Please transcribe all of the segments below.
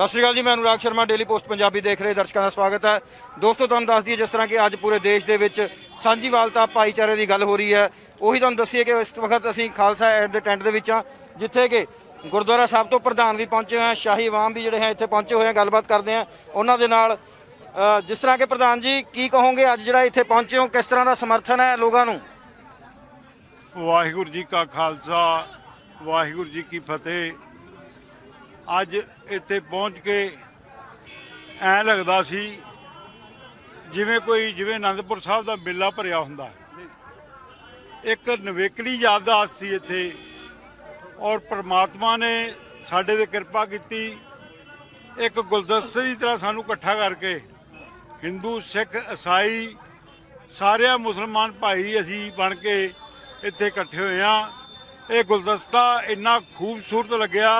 ਸਤਿ ਸ਼੍ਰੀ ਅਕਾਲ ਜੀ, ਮੈਂ ਅਨੁਰਾਗ ਸ਼ਰਮਾ ਡੇਲੀ ਪੋਸਟ ਪੰਜਾਬੀ ਦੇਖ ਰਹੇ ਦਰਸ਼ਕਾਂ ਦਾ ਸਵਾਗਤ ਹੈ। ਦੋਸਤੋ, ਤੁਹਾਨੂੰ ਦੱਸ ਦਈਏ, ਜਿਸ ਤਰ੍ਹਾਂ ਕਿ ਅੱਜ ਪੂਰੇ ਦੇਸ਼ ਦੇ ਵਿੱਚ ਸਾਂਝੀਵਾਲਤਾ ਭਾਈਚਾਰੇ ਦੀ ਗੱਲ ਹੋ ਰਹੀ ਹੈ। ਉਹੀ ਤੁਹਾਨੂੰ ਦੱਸੀਏ ਕਿ ਇਸ ਵਕਤ ਅਸੀਂ ਖਾਲਸਾ ਐਡ ਦੇ ਟੈਂਟ ਦੇ ਵਿੱਚ ਹਾਂ, ਜਿੱਥੇ ਕਿ ਗੁਰਦੁਆਰਾ ਸਾਹਿਬ ਤੋਂ ਪ੍ਰਧਾਨ ਵੀ ਪਹੁੰਚੇ ਹੋਏ ਹਨ ਸ਼ਾਹੀ ਇਮਾਮ ਵੀ ਜਿਹੜੇ ਹੈ ਇੱਥੇ ਪਹੁੰਚੇ ਹੋਏ ਹਨ ਗੱਲਬਾਤ ਕਰਦੇ ਹਾਂ। ਉਹਨਾਂ ਦੇ ਨਾਲ ਜਿਸ ਤਰ੍ਹਾਂ ਕਿ ਪ੍ਰਧਾਨ ਜੀ, ਕੀ ਕਹੋਗੇ ਅੱਜ ਜਿਹੜਾ ਇੱਥੇ ਪਹੁੰਚੇ ਹੋ, ਕਿਸ ਤਰ੍ਹਾਂ ਦਾ ਸਮਰਥਨ ਹੈ ਲੋਕਾਂ ਨੂੰ? ਵਾਹਿਗੁਰੂ ਜੀ ਕਾ ਖਾਲਸਾ, ਵਾਹਿਗੁਰੂ ਜੀ ਕੀ ਫਤਿਹ। ਅੱਜ ਇੱਥੇ ਪਹੁੰਚ ਕੇ ਐ ਲੱਗਦਾ ਸੀ ਜਿਵੇਂ ਕੋਈ, ਜਿਵੇਂ ਆਨੰਦਪੁਰ ਸਾਹਿਬ ਦਾ ਮੇਲਾ ਭਰਿਆ ਹੁੰਦਾ ਹੈ। ਇੱਕ ਨਵੇਕਲੀ ਯਾਦਦਾਸਤ ਸੀ ਇੱਥੇ ਔਰ ਪ੍ਰਮਾਤਮਾ ਨੇ ਸਾਡੇ ਤੇ ਕਿਰਪਾ ਕੀਤੀ ਇੱਕ ਗੁਲਦਸਤੇ ਦੀ ਤਰ੍ਹਾਂ ਸਾਨੂੰ ਇਕੱਠਾ ਕਰਕੇ ਹਿੰਦੂ, ਸਿੱਖ ਈਸਾਈ ਸਾਰਿਆਂ ਮੁਸਲਮਾਨ ਭਾਈ ਅਸੀਂ ਬਣ ਕੇ ਇੱਥੇ ਇਕੱਠੇ ਹੋਏ ਆ ਇਹ ਗੁਲਦਸਤਾ ਇੰਨਾ ਖੂਬਸੂਰਤ ਲੱਗਿਆ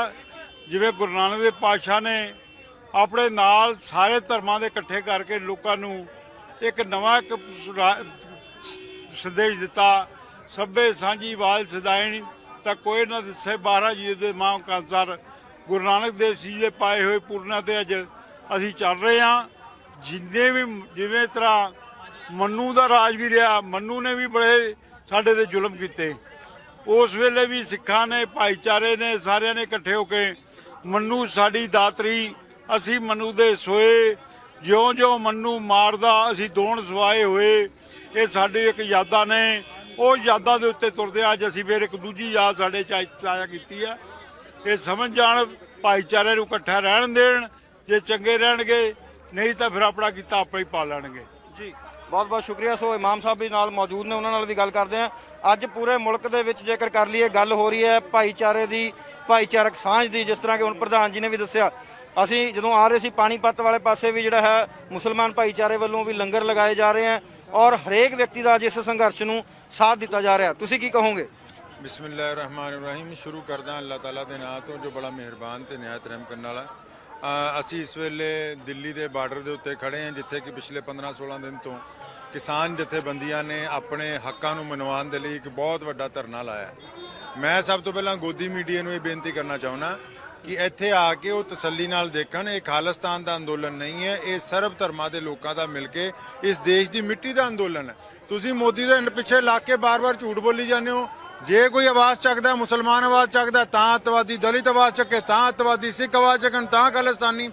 ਜਿਵੇਂ ਗੁਰੂ ਨਾਨਕ ਦੇ ਪਾਤਸ਼ਾਹ ਨੇ ਆਪਣੇ ਨਾਲ ਸਾਰੇ ਧਰਮਾਂ ਦੇ ਇਕੱਠੇ ਕਰਕੇ ਲੋਕਾਂ ਨੂੰ ਇੱਕ ਨਵਾਂ ਇੱਕ ਸੁਰਾ- ਸੰਦੇਸ਼ ਦਿੱਤਾ ਸਭੇ ਸਾਂਝੀ ਵਾਲ ਸਦਾਇਣੀ, ਤਾਂ ਕੋਈ ਨਾ ਦਿਸੇ 12 ਜੀ ਦੇ ਮਾਂ ਕਾਂਸਰ ਗੁਰੂ ਨਾਨਕ ਦੇਵ ਜੀ ਦੇ ਪਾਏ ਹੋਏ ਪੂਰਨਾ ਤੇ ਅੱਜ ਅਸੀਂ ਚੱਲ ਰਹੇ ਹਾਂ। ਜਿੰਨੇ ਵੀ ਜਿਵੇਂ ਤਰ੍ਹਾਂ ਮੰਨੂ ਦਾ ਰਾਜ ਵੀ ਰਿਹਾ, ਮੰਨੂ ਨੇ ਵੀ ਬੜੇ ਸਾਡੇ ਤੇ ਜ਼ੁਲਮ ਕੀਤੇ। ਉਸ ਵੇਲੇ ਵੀ ਸਿੱਖਾਂ ਨੇ, ਭਾਈਚਾਰੇ ਨੇ, ਸਾਰਿਆਂ ਨੇ ਇਕੱਠੇ ਹੋ ਕੇ ਮੰਨੂ ਸਾਡੀ ਦਾਤਰੀ, ਅਸੀਂ ਮੰਨੂ ਦੇ ਸੋਏ, ਜਿਉਂ-ਜਿਉਂ ਮੰਨੂ ਮਾਰਦਾ, ਅਸੀਂ ਦੋਣ ਸਵਾਏ ਹੋਏ, ਇਹ ਸਾਡੀ ਇੱਕ ਯਾਦਾਂ ਨੇ। ਉਹ ਯਾਦਾਂ ਦੇ ਉੱਤੇ ਤੁਰਦੇ ਅੱਜ ਅਸੀਂ ਫਿਰ ਇੱਕ ਦੂਜੀ ਯਾਦ ਸਾਡੇ ਚਾਇਆ ਕੀਤੀ ਹੈ ਇਹ ਸਮਝ ਜਾਣ, ਭਾਈਚਾਰੇ ਨੂੰ ਇਕੱਠਾ ਰਹਿਣ ਦੇਣ, ਜੇ ਚੰਗੇ ਰਹਿਣਗੇ, ਨਹੀਂ ਤਾਂ ਫਿਰ ਆਪਣਾ ਕੀਤਾ ਆਪੇ ਹੀ ਪਾ ਲੈਣਗੇ। ਜੀ, ਬਹੁਤ ਬਹੁਤ ਸ਼ੁਕਰੀਆ। ਸੋ ਇਮਾਮ ਸਾਹਿਬ ਵੀ ਨਾਲ ਮੌਜੂਦ ਨੇ, ਉਹਨਾਂ ਨਾਲ ਵੀ ਗੱਲ ਕਰਦੇ ਹਾਂ। ਅੱਜ ਪੂਰੇ ਮੁਲਕ ਦੇ ਵਿੱਚ ਜੇਕਰ ਕਰ ਲਈਏ ਗੱਲ ਹੋ ਰਹੀ ਹੈ ਭਾਈਚਾਰੇ ਦੀ, ਭਾਈਚਾਰਕ ਸਾਂਝ ਦੀ, ਜਿਸ ਤਰ੍ਹਾਂ ਕਿ ਹੁਣ ਪ੍ਰਧਾਨ ਜੀ ਨੇ ਵੀ ਦੱਸਿਆ। ਅਸੀਂ ਜਦੋਂ ਆ ਰਹੇ ਸੀ, ਪਾਣੀਪਤ ਵਾਲੇ ਪਾਸੇ ਵੀ ਜਿਹੜਾ ਹੈ, ਮੁਸਲਮਾਨ ਭਾਈਚਾਰੇ ਵੱਲੋਂ ਵੀ ਲੰਗਰ ਲਗਾਏ ਜਾ ਰਹੇ ਹਨ ਔਰ ਹਰੇਕ ਵਿਅਕਤੀ ਦਾ ਅੱਜ ਇਸ ਸੰਘਰਸ਼ ਨੂੰ ਸਾਥ ਦਿੱਤਾ ਜਾ ਰਿਹਾ। ਤੁਸੀਂ ਕੀ ਕਹੋਗੇ? ਬਿਸਮਿਲ੍ਲਾਹਿਰਰਹਿਮਾਨਿਰਰਹੀਮ ਸ਼ੁਰੂ ਕਰਦਾ ਅੱਲਾਹ ਤਾਲਾ ਦੇ ਨਾਂ ਤੋਂ, ਜੋ ਬੜਾ ਮਿਹਰਬਾਨ ਤੇ ਨਿਹਾਇਤ ਰਹਿਮ ਕਰਨ ਵਾਲਾ। ਅਸੀਂ ਇਸ ਵੇਲੇ ਦਿੱਲੀ ਦੇ ਬਾਰਡਰ ਦੇ ਉੱਤੇ ਖੜੇ ਹਾਂ, ਜਿੱਥੇ ਕਿ ਪਿਛਲੇ 15-16 ਦਿਨ ਤੋਂ ਕਿਸਾਨ ਜਥੇਬੰਦੀਆਂ ਨੇ ਆਪਣੇ ਹੱਕਾਂ ਨੂੰ ਮਨਵਾਉਣ ਦੇ ਲਈ ਇੱਕ ਬਹੁਤ ਵੱਡਾ ਧਰਨਾ ਲਾਇਆ ਮੈਂ ਸਭ ਤੋਂ ਪਹਿਲਾਂ ਗੋਦੀ ਮੀਡੀਆ ਨੂੰ ਇਹ ਬੇਨਤੀ ਕਰਨਾ ਚਾਹੁੰਦਾ ਕਿ ਇੱਥੇ ਆ ਕੇ ਉਹ ਤਸੱਲੀ ਨਾਲ ਦੇਖਣ, ਇਹ ਖਾਲਿਸਤਾਨ ਦਾ ਅੰਦੋਲਨ ਨਹੀਂ ਹੈ, ਇਹ ਸਰਬ ਧਰਮਾਂ ਦੇ ਲੋਕਾਂ ਦਾ ਮਿਲ ਕੇ ਇਸ ਦੇਸ਼ ਦੀ ਮਿੱਟੀ ਦਾ ਅੰਦੋਲਨ ਹੈ। ਤੁਸੀਂ ਮੋਦੀ ਦੇ ਪਿੱਛੇ ਲਾ ਕੇ ਬਾਰ-ਬਾਰ ਝੂਠ ਬੋਲੀ ਜਾਂਦੇ ਹੋ ਜੇ ਕੋਈ ਆਵਾਜ਼ ਚੱਕਦਾ, ਮੁਸਲਮਾਨ ਆਵਾਜ਼ ਚੱਕਦਾ, ਤਾਂ ਅੱਤਵਾਦੀ ਦਲਿਤ ਆਵਾਜ਼ ਚੱਕੇ, ਤਾਂ ਅੱਤਵਾਦੀ ਸਿੱਖ ਆਵਾਜ਼ ਚੱਕਣ, ਤਾਂ ਖਾਲਿਸਤਾਨੀ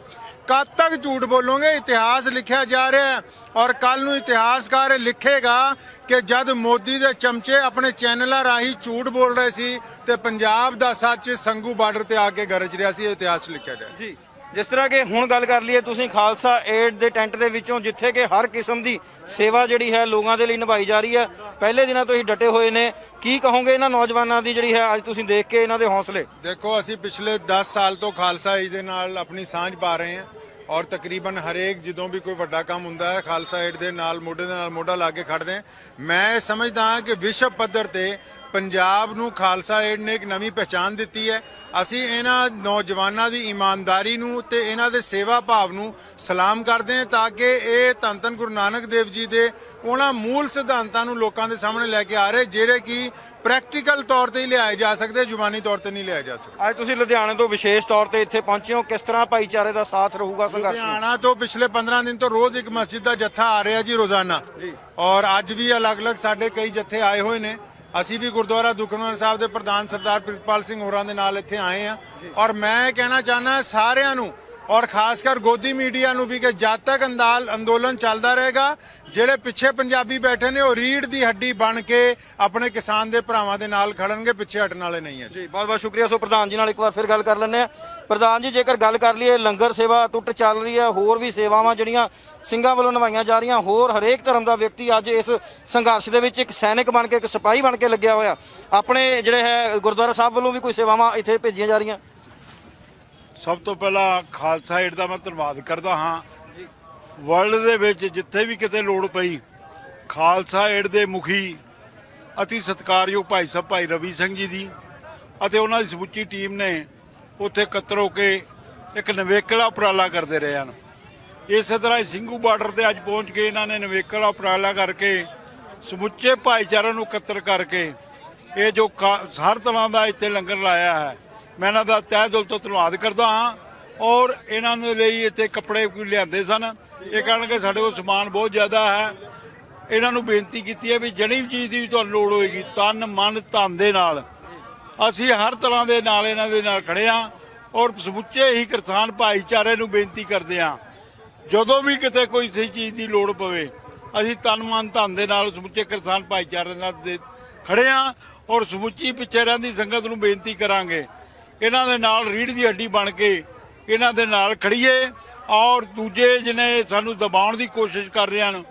ਕਦ ਤੱਕ ਝੂਠ ਬੋਲੋਗੇ? ਇਤਿਹਾਸ ਲਿਖਿਆ ਜਾ ਰਿਹਾ ਹੈ ਔਰ ਕੱਲ ਨੂੰ ਇਤਿਹਾਸਕਾਰ ਲਿਖੇਗਾ ਕਿ ਜਦ ਮੋਦੀ ਦੇ ਚਮਚੇ ਆਪਣੇ ਚੈਨਲਾਂ ਰਾਹੀਂ ਝੂਠ ਬੋਲ ਰਹੇ ਸੀ ਤੇ ਪੰਜਾਬ ਦਾ ਸੱਚ ਸੰਗੂ ਬਾਰਡਰ ਤੇ ਆ ਕੇ ਗਰਜ ਰਿਹਾ ਸੀ, ਇਹ ਇਤਿਹਾਸ ਲਿਖਿਆ ਗਿਆ ਜੀ। ਜਿਸ ਤਰ੍ਹਾਂ ਕਿ ਹੁਣ ਗੱਲ ਕਰ ਲਈਏ ਤੁਸੀਂ ਖਾਲਸਾ ਏਡ ਦੇ ਟੈਂਟ ਦੇ ਵਿੱਚੋਂ, ਜਿੱਥੇ ਕਿ ਹਰ ਕਿਸਮ ਦੀ ਸੇਵਾ ਜਿਹੜੀ ਹੈ ਲੋਕਾਂ ਦੇ ਲਈ ਨਿਭਾਈ ਜਾ ਰਹੀ ਹੈ। ਪਹਿਲੇ ਦਿਨਾਂ ਤੋਂ ਹੀ ਡਟੇ ਹੋਏ ਨੇ। ਕੀ ਕਹੋਗੇ ਇਹਨਾਂ ਨੌਜਵਾਨਾਂ ਦੀ ਜਿਹੜੀ ਹੈ ਅੱਜ ਤੁਸੀਂ ਦੇਖ ਕੇ ਇਹਨਾਂ ਦੇ ਹੌਸਲੇ? ਦੇਖੋ, ਅਸੀਂ ਪਿਛਲੇ 10 ਸਾਲ ਤੋਂ ਖਾਲਸਾ ਏਡ ਦੇ ਨਾਲ ਆਪਣੀ ਸਾਂਝ ਪਾ ਰਹੇ ਹਾਂ। ਔਰ ਤਕਰੀਬਨ ਹਰੇਕ ਜਦੋਂ ਵੀ ਕੋਈ ਵੱਡਾ ਕੰਮ ਹੁੰਦਾ ਹੈ, ਖਾਲਸਾ ਏਡ ਦੇ ਨਾਲ ਮੋਢੇ ਦੇ ਨਾਲ ਮੋਢਾ ਲਾ ਕੇ ਖੜਦੇ ਹਾਂ। ਮੈਂ ਇਹ ਸਮਝਦਾ ਹਾਂ ਕਿ ਵਿਸ਼ਵ ਪੱਧਰ ਤੇ ਪੰਜਾਬ ਨੂੰ ਖਾਲਸਾ ਏਡ ਨੇ ਇੱਕ ਨਵੀਂ ਪਹਿਚਾਨ ਦਿੱਤੀ ਹੈ। ਅਸੀਂ ਇਹਨਾਂ ਨੌਜਵਾਨਾਂ ਦੀ ਇਮਾਨਦਾਰੀ ਨੂੰ ਤੇ ਇਹਨਾਂ ਦੇ ਸੇਵਾ ਭਾਵ ਨੂੰ ਸਲਾਮ ਕਰਦੇ ਹਾਂ ਤਾਂ ਕਿ ਇਹ ਧੰਨ ਧੰਨ ਗੁਰੂ ਨਾਨਕ ਦੇਵ ਜੀ ਦੇ ਉਹਨਾਂ ਮੂਲ ਸਿਧਾਂਤਾਂ ਨੂੰ ਲੋਕਾਂ ਦੇ ਸਾਹਮਣੇ ਲੈ ਕੇ ਆ ਰਹੇ, ਜਿਹੜੇ ਕਿ ਪ੍ਰੈਕਟੀਕਲ ਤੌਰ ਤੇ ਹੀ ਲਿਆਏ ਜਾ ਸਕਦੇ ਜ਼ੁਬਾਨੀ ਤੌਰ ਤੇ ਨਹੀਂ ਲਿਆਏ ਜਾ ਸਕਦੇ। ਅੱਜ ਤੁਸੀਂ ਲੁਧਿਆਣੇ ਤੋਂ ਵਿਸ਼ੇਸ਼ ਤੌਰ ਤੇ ਇੱਥੇ ਪਹੁੰਚੇ ਹੋ ਕਿਸ ਤਰ੍ਹਾਂ ਭਾਈਚਾਰੇ ਦਾ ਸਾਥ ਰਹੂਗਾ ਸੰਘਰਸ਼ ਨੂੰ ਲੁਧਿਆਣਾ ਤੋਂ ਪਿਛਲੇ 15 ਦਿਨ ਤੋਂ ਰੋਜ਼ ਇੱਕ ਮਸਜਿਦ ਦਾ ਜੱਥਾ ਆ ਰਿਹਾ ਜੀ ਰੋਜ਼ਾਨਾ। ਔਰ ਅੱਜ ਵੀ ਅਲੱਗ-ਅਲੱਗ ਸਾਡੇ ਕਈ ਜੱਥੇ ਆਏ ਹੋਏ ਨੇ। ਅਸੀਂ ਵੀ ਗੁਰਦੁਆਰਾ ਦੁਖਨਵਾਰ ਸਾਹਿਬ ਦੇ ਪ੍ਰਧਾਨ ਸਰਦਾਰ ਪ੍ਰਿਤਪਾਲ ਸਿੰਘ ਹੋਰਾਂ ਦੇ ਨਾਲ ਇੱਥੇ ਆਏ ਆ ਔਰ ਮੈਂ ਕਹਿਣਾ ਚਾਹਨਾ ਸਾਰਿਆਂ ਨੂੰ ਔਰ ਖਾਸ ਕਰ ਗੋਦੀ ਮੀਡੀਆ ਨੂੰ ਵੀ ਕਿ ਜਦ ਤੱਕ ਅੰਦਾਲ ਅੰਦੋਲਨ ਚੱਲਦਾ ਰਹੇਗਾ, ਜਿਹੜੇ ਪਿੱਛੇ ਪੰਜਾਬੀ ਬੈਠੇ ਨੇ, ਉਹ ਰੀੜ ਦੀ ਹੱਡੀ ਬਣ ਕੇ ਆਪਣੇ ਕਿਸਾਨ ਦੇ ਭਰਾਵਾਂ ਦੇ ਨਾਲ ਖੜਨਗੇ, ਪਿੱਛੇ ਹਟਣ ਵਾਲੇ ਨਹੀਂ ਹੈ ਜੀ। ਬਹੁਤ ਬਹੁਤ ਸ਼ੁਕਰੀਆ। ਸੋ ਪ੍ਰਧਾਨ ਜੀ ਨਾਲ ਇੱਕ ਵਾਰ ਫਿਰ ਗੱਲ ਕਰ ਲੈਂਦੇ ਆ ਪ੍ਰਧਾਨ ਜੀ, ਜੇਕਰ ਗੱਲ ਕਰ ਲਈਏ, ਲੰਗਰ ਸੇਵਾ ਟੁੱਟ ਚੱਲ ਰਹੀ ਹੈ, ਹੋਰ ਵੀ ਸੇਵਾਵਾਂ ਜਿਹੜੀਆਂ ਸਿੰਘਾਂ ਵੱਲੋਂ ਨਿਭਾਈਆਂ ਜਾ ਰਹੀਆਂ, ਹੋਰ ਹਰੇਕ ਧਰਮ ਦਾ ਵਿਅਕਤੀ ਅੱਜ ਇਸ ਸੰਘਰਸ਼ ਦੇ ਵਿੱਚ ਇੱਕ ਸੈਨਿਕ ਬਣ ਕੇ, ਇੱਕ ਸਿਪਾਹੀ ਬਣ ਕੇ ਲੱਗਿਆ ਹੋਇਆ। ਆਪਣੇ ਜਿਹੜੇ ਹੈ ਗੁਰਦੁਆਰਾ ਸਾਹਿਬ ਵੱਲੋਂ ਵੀ ਕੋਈ ਸੇਵਾਵਾਂ ਇੱਥੇ ਭੇਜੀਆਂ ਜਾ ਰਹੀਆਂ? ਸਭ ਤੋਂ ਪਹਿਲਾਂ ਖਾਲਸਾ ਏਡ ਦਾ ਮੈਂ ਧੰਨਵਾਦ ਕਰਦਾ ਹਾਂ। ਵਰਲਡ ਦੇ ਵਿੱਚ ਜਿੱਥੇ ਵੀ ਕਿਤੇ ਲੋੜ ਪਈ, ਖਾਲਸਾ ਏਡ ਦੇ ਮੁਖੀ ਅਤੀ ਸਤਿਕਾਰਯੋਗ ਭਾਈ ਸਾਹਿਬ ਭਾਈ ਰਵੀ ਸਿੰਘ ਜੀ ਦੀ ਅਤੇ ਉਹਨਾਂ ਦੀ ਸਮੁੱਚੀ ਟੀਮ ਨੇ ਉੱਥੇ ਇਕੱਤਰ ਹੋ ਕੇ ਇੱਕ ਨਵੇਕਲਾ ਉਪਰਾਲਾ ਕਰਦੇ ਰਹੇ ਹਨ। ਇਸੇ ਤਰ੍ਹਾਂ ਹੀ ਸਿੰਘੂ ਬਾਰਡਰ ਤੇ ਅੱਜ ਪਹੁੰਚ ਕੇ ਇਹਨਾਂ ਨੇ ਨਵੇਕਲਾ ਉਪਰਾਲਾ ਕਰਕੇ ਸਮੁੱਚੇ ਭਾਈਚਾਰੇ ਨੂੰ ਇਕੱਤਰ ਕਰਕੇ ਇਹ ਜੋ ਕਾ- ਹਰ ਤਰ੍ਹਾਂ ਦਾ ਇੱਥੇ ਲੰਗਰ ਲਾਇਆ ਹੈ ਮੈਂ ਇਹਨਾਂ ਦਾ ਤਹਿ ਦਿਲ ਤੋਂ ਧੰਨਵਾਦ ਕਰਦਾ ਹਾਂ। ਔਰ ਇਹਨਾਂ ਦੇ ਲਈ ਇੱਥੇ ਕੱਪੜੇ ਕੋਈ ਲਿਆਂਦੇ ਸਨ। ਇਹ ਕਹਿਣਗੇ ਸਾਡੇ ਕੋਲ ਸਮਾਨ ਬਹੁਤ ਜ਼ਿਆਦਾ ਹੈ। ਇਹਨਾਂ ਨੂੰ ਬੇਨਤੀ ਕੀਤੀ ਹੈ ਵੀ ਜਿਹੜੀ ਵੀ ਚੀਜ਼ ਦੀ ਵੀ ਤੁਹਾਨੂੰ ਲੋੜ ਹੋਏਗੀ, ਤਨ, ਮਨ, ਧਨ ਦੇ ਨਾਲ। ਅਸੀਂ ਹਰ ਤਰ੍ਹਾਂ ਦੇ ਨਾਲ ਇਹਨਾਂ ਦੇ ਨਾਲ ਖੜੇ ਹਾਂ ਔਰ ਸਮੁੱਚੇ ਹੀ ਕਿਸਾਨ ਭਾਈਚਾਰੇ ਨੂੰ ਬੇਨਤੀ ਕਰਦੇ ਹਾਂ। ਜਦੋਂ ਵੀ ਕਿਤੇ ਕੋਈ ਸਹੀ ਚੀਜ਼ ਦੀ ਲੋੜ ਪਵੇ, ਅਸੀਂ ਤਨ, ਮਨ, ਧਨ ਦੇ ਨਾਲ ਸਮੁੱਚੇ ਕਿਸਾਨ ਭਾਈਚਾਰੇ ਨਾਲ ਦੇ ਖੜੇ ਹਾਂ ਔਰ ਸਮੁੱਚੀ ਪਿੱਛੇ ਰਹਿੰਦੀ ਸੰਗਤ ਨੂੰ ਬੇਨਤੀ ਕਰਾਂਗੇ। ਇਹਨਾਂ ਦੇ ਨਾਲ ਰੀੜ ਦੀ ਹੱਡੀ ਬਣ ਕੇ ਇਹਨਾਂ ਦੇ ਨਾਲ ਖੜੀਏ ਔਰ ਦੂਜੇ ਜਿਹਨੇ ਸਾਨੂੰ ਦਬਾਉਣ ਦੀ ਕੋਸ਼ਿਸ਼ ਕਰ ਰਹੇ ਹਨ,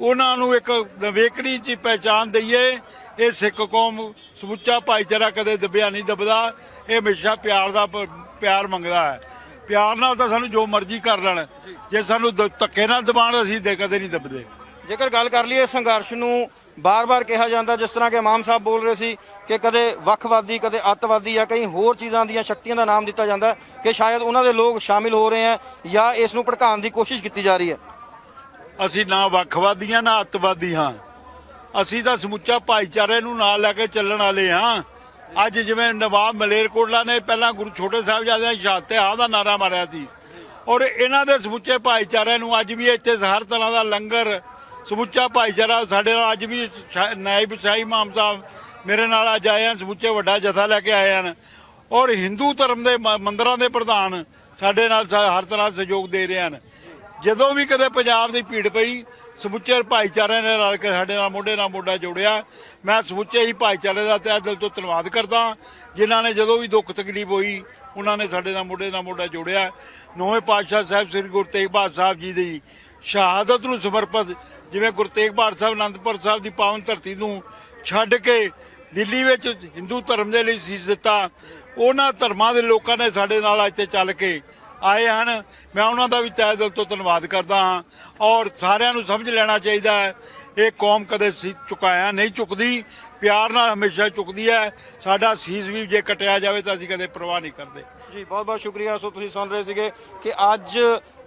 ਉਹਨਾਂ ਨੂੰ ਇੱਕ ਨਵੇਕਲੀ ਚ ਪਹਿਚਾਨ ਦਈਏ, ਇਹ ਸਿੱਖ ਕੌਮ ਸਮੁੱਚਾ ਭਾਈਚਾਰਾ ਕਦੇ ਦਬਿਆ ਨਹੀਂ ਦਬਦਾ, ਇਹ ਹਮੇਸ਼ਾ ਪਿਆਰ ਦਾ ਪਿਆਰ ਮੰਗਦਾ ਹੈ। ਪਿਆਰ ਨਾਲ ਤਾਂ ਸਾਨੂੰ ਜੋ ਮਰਜ਼ੀ ਕਰ ਲੈਣ, ਜੇ ਸਾਨੂੰ ਧੱਕੇ ਨਾਲ ਦਬਾਣ ਅਸੀਂ ਦੇ, ਕਦੇ ਨਹੀਂ ਦਬਦੇ। ਜੇਕਰ ਗੱਲ ਕਰ ਲਈਏ ਸੰਘਰਸ਼ ਨੂੰ ਬਾਰ-ਬਾਰ ਕਿਹਾ ਜਾਂਦਾ ਜਿਸ ਤਰ੍ਹਾਂ ਕਿ ਇਮਾਮ ਸਾਹਿਬ ਬੋਲ ਰਹੇ ਸੀ ਕਿ ਕਦੇ ਵੱਖਵਾਦੀ, ਕਦੇ ਅੱਤਵਾਦੀ ਜਾਂ ਕਈ ਹੋਰ ਚੀਜ਼ਾਂ ਦੀਆਂ ਸ਼ਕਤੀਆਂ ਦਾ ਨਾਮ ਦਿੱਤਾ ਜਾਂਦਾ ਕਿ ਸ਼ਾਇਦ ਉਹਨਾਂ ਦੇ ਲੋਕ ਸ਼ਾਮਿਲ ਹੋ ਰਹੇ ਹੈ ਜਾਂ ਇਸ ਨੂੰ ਭੜਕਾਉਣ ਦੀ ਕੋਸ਼ਿਸ਼ ਕੀਤੀ ਜਾ ਰਹੀ ਹੈ। ਅਸੀਂ ਨਾ ਵੱਖਵਾਦੀਆਂ, ਨਾ ਅੱਤਵਾਦੀ ਹਾਂ। ਅਸੀਂ ਤਾਂ ਸਮੁੱਚਾ ਭਾਈਚਾਰੇ ਨੂੰ ਨਾਲ ਲੈ ਕੇ ਚੱਲਣ ਵਾਲੇ ਹਾਂ। ਅੱਜ ਜਿਵੇਂ ਨਵਾਬ ਮਲੇਰਕੋਟਲਾ ਨੇ ਪਹਿਲਾਂ ਗੁਰੂ ਛੋਟੇ ਸਾਹਿਬਜ਼ਾਦਿਆਂ ਦੀ ਸ਼ਹਾਦਤ ਆ ਦਾ ਨਾਰਾ ਮਾਰਿਆ ਸੀ। ਔਰ ਇਹਨਾਂ ਦੇ ਸਮੁੱਚੇ ਭਾਈਚਾਰੇ ਨੂੰ ਅੱਜ ਵੀ ਇੱਥੇ ਹਰ ਤਰ੍ਹਾਂ ਦਾ ਲੰਗਰ ਸਮੁੱਚਾ ਭਾਈਚਾਰਾ ਸਾਡੇ ਨਾਲ ਅੱਜ ਵੀ ਸ਼ਾ- ਨਾਇਬ ਸ਼ਾਹੀ ਇਮਾਮ ਸਾਹਿਬ ਮੇਰੇ ਨਾਲ ਅੱਜ ਆਏ ਹਨ, ਸਮੁੱਚੇ ਵੱਡਾ ਜਥਾ ਲੈ ਕੇ ਆਏ ਹਨ। ਔਰ ਹਿੰਦੂ ਧਰਮ ਦੇ ਮ- ਮੰਦਰਾਂ ਦੇ ਪ੍ਰਧਾਨ ਸਾਡੇ ਨਾਲ ਸਾ- ਹਰ ਤਰ੍ਹਾਂ ਸਹਿਯੋਗ ਦੇ ਰਹੇ ਹਨ। ਜਦੋਂ ਵੀ ਕਦੇ ਪੰਜਾਬ ਦੀ ਭੀੜ ਪਈ, ਸਮੁੱਚੇ ਭਾਈਚਾਰੇ ਨੇ ਰਲ ਕੇ ਸਾਡੇ ਨਾਲ ਮੋਢੇ ਨਾਲ ਮੋਢਾ ਜੋੜਿਆ। ਮੈਂ ਸਮੁੱਚੇ ਹੀ ਭਾਈਚਾਰੇ ਦਾ ਤਹਿ ਦਿਲ ਤੋਂ ਧੰਨਵਾਦ ਕਰਦਾ ਜਿਨ੍ਹਾਂ ਨੇ ਜਦੋਂ ਵੀ ਦੁੱਖ ਤਕਲੀਫ ਹੋਈ, ਉਹਨਾਂ ਨੇ ਸਾਡੇ ਨਾਲ ਮੋਢੇ ਨਾਲ ਮੋਢਾ ਜੋੜਿਆ। ਨੌਵੇਂ ਪਾਤਸ਼ਾਹ ਸਾਹਿਬ ਸ੍ਰੀ ਗੁਰੂ ਤੇਗ ਬਹਾਦਰ ਸਾਹਿਬ ਜੀ ਦੀ ਸ਼ਹਾਦਤ ਨੂੰ ਸਮਰਪਿਤ ਜਿਵੇਂ ਗੁਰੂ ਤੇਗ ਬਹਾਦਰ ਸਾਹਿਬ ਅਨੰਦਪੁਰ ਸਾਹਿਬ ਦੀ ਪਾਵਨ ਧਰਤੀ ਨੂੰ ਛੱਡ ਕੇ ਦਿੱਲੀ ਵਿੱਚ ਹਿੰਦੂ ਧਰਮ ਦੇ ਲਈ ਸੀਸ ਦਿੱਤਾ, ਉਹਨਾਂ ਧਰਮਾਂ ਦੇ ਲੋਕਾਂ ਨੇ ਸਾਡੇ ਨਾਲ ਅੱਜ ਚੱਲ ਕੇ ਆਏ ਹਨ। ਮੈਂ ਉਹਨਾਂ ਦਾ ਵੀ ਤਹਿ ਦਿਲ ਤੋਂ ਧੰਨਵਾਦ ਕਰਦਾ ਹਾਂ ਔਰ ਸਾਰਿਆਂ ਨੂੰ ਸਮਝ ਲੈਣਾ ਚਾਹੀਦਾ ਹੈ, ਇਹ ਕੌਮ ਕਦੇ ਸੀ ਝੁਕਾਇਆ ਨਹੀਂ ਚੁੱਕਦੀ, ਪਿਆਰ ਨਾਲ ਹਮੇਸ਼ਾ ਚੁੱਕਦੀ ਹੈ। ਸਾਡਾ ਸੀਸ ਵੀ ਜੇ ਕਟਿਆ ਜਾਵੇ ਤਾਂ ਅਸੀਂ ਕਦੇ ਪਰਵਾਹ ਨਹੀਂ ਕਰਦੇ। ਜੀ ਬਹੁਤ ਬਹੁਤ ਸ਼ੁਕਰੀਆ। ਸੋ ਤੁਸੀਂ ਸੁਣ ਰਹੇ ਸੀਗੇ ਕਿ ਅੱਜ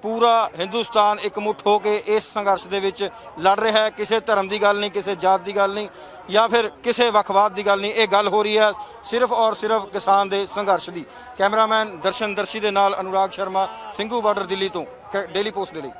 ਪੂਰਾ ਹਿੰਦੁਸਤਾਨ ਇਕਮੁੱਠ ਹੋ ਕੇ ਇਸ ਸੰਘਰਸ਼ ਦੇ ਵਿੱਚ ਲੜ ਰਿਹਾ ਹੈ। ਕਿਸੇ ਧਰਮ ਦੀ ਗੱਲ ਨਹੀਂ, ਕਿਸੇ ਜਾਤ ਦੀ ਗੱਲ ਨਹੀਂ ਜਾਂ ਫਿਰ ਕਿਸੇ ਵੱਖਵਾਦ ਦੀ ਗੱਲ ਨਹੀਂ। ਇਹ ਗੱਲ ਹੋ ਰਹੀ ਹੈ ਸਿਰਫ ਔਰ ਸਿਰਫ ਕਿਸਾਨ ਦੇ ਸੰਘਰਸ਼ ਦੀ। ਕੈਮਰਾਮੈਨ ਦਰਸ਼ਨ ਦਰਸ਼ੀ ਦੇ ਨਾਲ ਅਨੁਰਾਗ ਸ਼ਰਮਾ, ਸਿੰਘੂ ਬਾਰਡਰ ਦਿੱਲੀ ਤੋਂ, ਕ- ਡੇਲੀ ਪੋਸਟ ਦੇ ਲਈ।